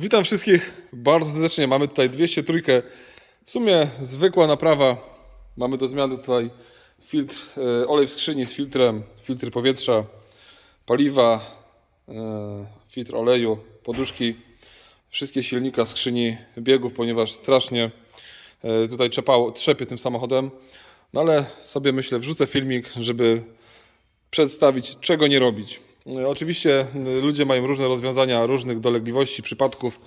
Witam wszystkich bardzo serdecznie. Mamy tutaj 203. W sumie zwykła naprawa. Mamy do zmiany tutaj filtr, e, olej w skrzyni z filtrem, filtr powietrza, paliwa, e, filtr oleju, poduszki, wszystkie silnika, skrzyni biegów, ponieważ strasznie e, tutaj trzepało, trzepie tym samochodem. No ale sobie myślę, wrzucę filmik, żeby przedstawić, czego nie robić. Oczywiście e, ludzie mają różne rozwiązania, różnych dolegliwości, przypadków.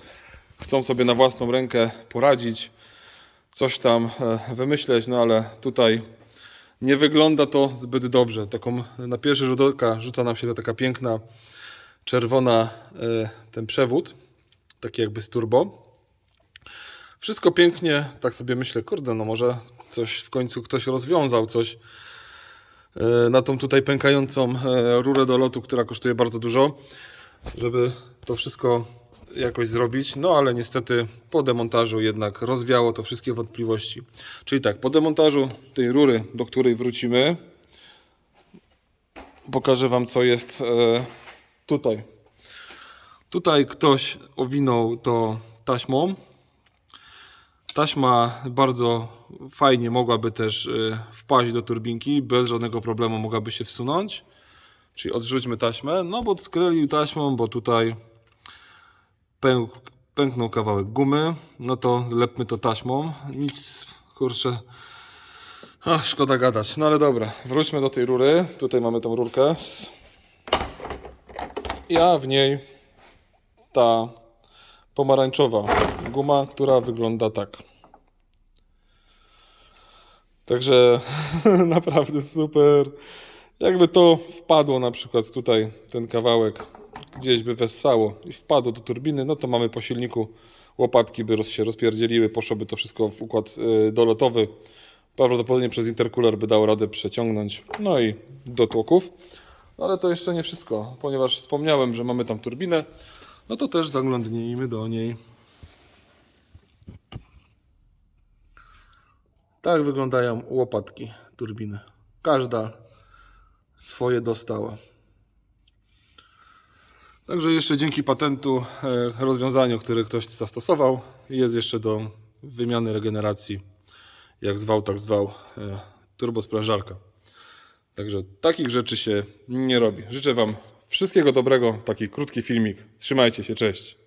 Chcą sobie na własną rękę poradzić, coś tam e, wymyśleć, no ale tutaj nie wygląda to zbyt dobrze. Taką na pierwszy rzut oka rzuca nam się ta taka piękna czerwona e, ten przewód, taki jakby z turbo. Wszystko pięknie, tak sobie myślę, kurde, no może coś w końcu ktoś rozwiązał, coś na tą tutaj pękającą e, rurę do lotu, która kosztuje bardzo dużo, żeby to wszystko jakoś zrobić. No ale niestety po demontażu jednak rozwiało to wszystkie wątpliwości. Czyli tak, po demontażu tej rury, do której wrócimy, pokażę Wam co jest e, tutaj. Tutaj ktoś owinął to taśmą. Taśma bardzo fajnie mogłaby też y, wpaść do turbinki, bez żadnego problemu mogłaby się wsunąć. Czyli odrzućmy taśmę, no bo skrylił taśmą, bo tutaj pęk, pęknął kawałek gumy, no to lepmy to taśmą. Nic, kurczę, Ach, szkoda gadać. No ale dobra, wróćmy do tej rury. Tutaj mamy tą rurkę. Ja w niej ta pomarańczowa guma, która wygląda tak. Także naprawdę super. Jakby to wpadło na przykład tutaj ten kawałek gdzieś by wessało i wpadło do turbiny, no to mamy po silniku łopatki by roz, się rozpierdzieliły, poszłoby to wszystko w układ y, dolotowy. Prawdopodobnie przez intercooler by dało radę przeciągnąć. No i do tłoków. No ale to jeszcze nie wszystko, ponieważ wspomniałem, że mamy tam turbinę, no to też zaglądnijmy do niej. Tak wyglądają łopatki turbiny. Każda swoje dostała. Także jeszcze dzięki patentu, e, rozwiązaniu, które ktoś zastosował, jest jeszcze do wymiany regeneracji, jak zwał, tak zwał, e, turbosprężarka. Także takich rzeczy się nie robi. Życzę Wam wszystkiego dobrego. Taki krótki filmik. Trzymajcie się, cześć.